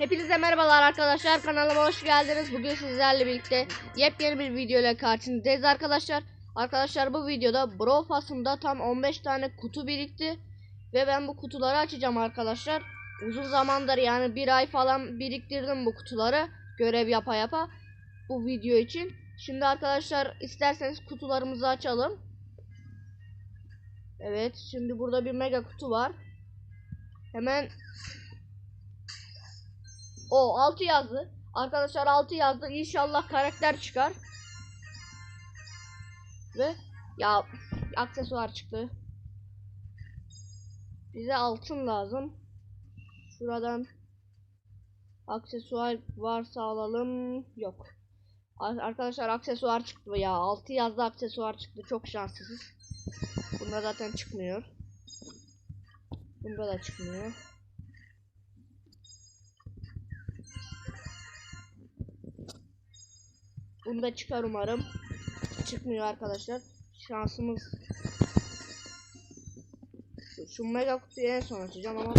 Hepinize merhabalar arkadaşlar kanalıma hoş geldiniz. Bugün sizlerle birlikte yepyeni bir video ile karşınızdayız arkadaşlar. Arkadaşlar bu videoda Brawl tam 15 tane kutu birikti. Ve ben bu kutuları açacağım arkadaşlar. Uzun zamandır yani bir ay falan biriktirdim bu kutuları. Görev yapa yapa. Bu video için. Şimdi arkadaşlar isterseniz kutularımızı açalım. Evet şimdi burada bir mega kutu var. Hemen o 6 yazdı. Arkadaşlar 6 yazdı. İnşallah karakter çıkar. Ve ya aksesuar çıktı. Bize altın lazım. Şuradan aksesuar varsa alalım. Yok. Ar- Arkadaşlar aksesuar çıktı ya. 6 yazdı aksesuar çıktı. Çok şanslısınız. Bunda zaten çıkmıyor. Bunda da çıkmıyor. Bunda çıkar umarım. Çıkmıyor arkadaşlar. Şansımız. Şu, mega kutuyu en son açacağım ama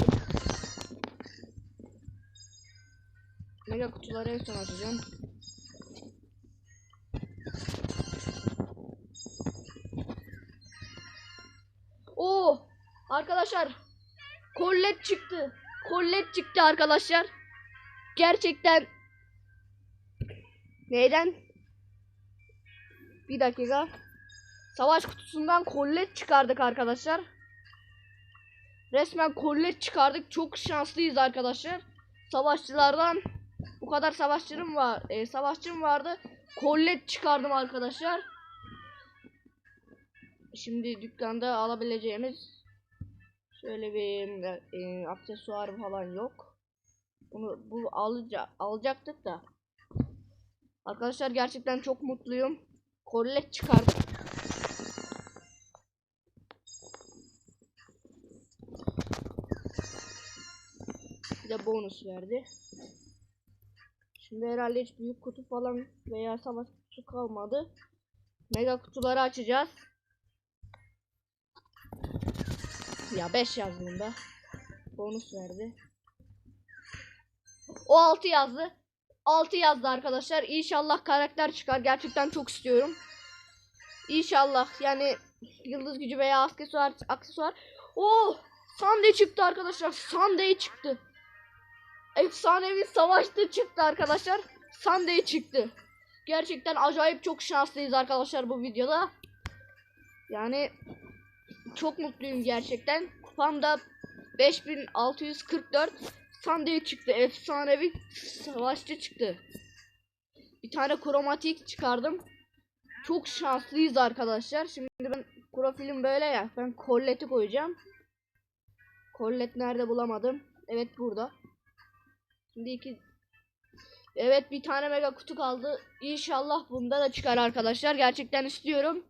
Mega kutuları en son açacağım. Oo! Arkadaşlar Collet çıktı. Collet çıktı arkadaşlar. Gerçekten Neyden? Bir dakika. Savaş kutusundan kollet çıkardık arkadaşlar. Resmen kollet çıkardık. Çok şanslıyız arkadaşlar. Savaşçılardan bu kadar savaşçım var. E, savaşçım vardı. Kollet çıkardım arkadaşlar. Şimdi dükkanda alabileceğimiz şöyle bir e, aksesuar falan yok. Bunu bu alacak alacaktık da Arkadaşlar gerçekten çok mutluyum. Kollet çıkardım. Bir de bonus verdi. Şimdi herhalde hiç büyük kutu falan veya savaş kutusu kalmadı. Mega kutuları açacağız. Ya 5 yazdım da. Bonus verdi. O 6 yazdı. 6 yazdı arkadaşlar. İnşallah karakter çıkar. Gerçekten çok istiyorum. İnşallah yani yıldız gücü veya aksesuar aksesuar. Oh! Sunday çıktı arkadaşlar. Sunday çıktı. Efsanevi savaşta çıktı arkadaşlar. Sunday çıktı. Gerçekten acayip çok şanslıyız arkadaşlar bu videoda. Yani çok mutluyum gerçekten. Kupamda 5644 Sunday çıktı. Efsanevi savaşçı çıktı. Bir tane kromatik çıkardım. Çok şanslıyız arkadaşlar. Şimdi ben profilim böyle ya. Ben kolleti koyacağım. Kollet nerede bulamadım. Evet burada. Şimdi iki Evet bir tane mega kutu kaldı. İnşallah bunda da çıkar arkadaşlar. Gerçekten istiyorum.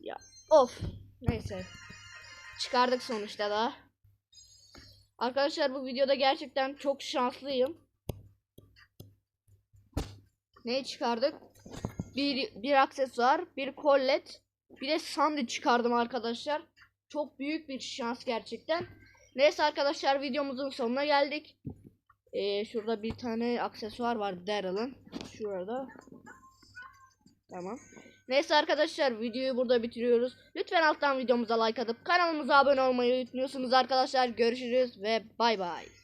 Ya of. Neyse. Çıkardık sonuçta da. Arkadaşlar bu videoda gerçekten çok şanslıyım. Ne çıkardık? Bir, bir aksesuar, bir kollet, bir de sandık çıkardım arkadaşlar. Çok büyük bir şans gerçekten. Neyse arkadaşlar videomuzun sonuna geldik. Ee, şurada bir tane aksesuar var Daryl'ın. Şurada. Tamam. Neyse arkadaşlar videoyu burada bitiriyoruz. Lütfen alttan videomuza like atıp kanalımıza abone olmayı unutmuyorsunuz arkadaşlar. Görüşürüz ve bay bay.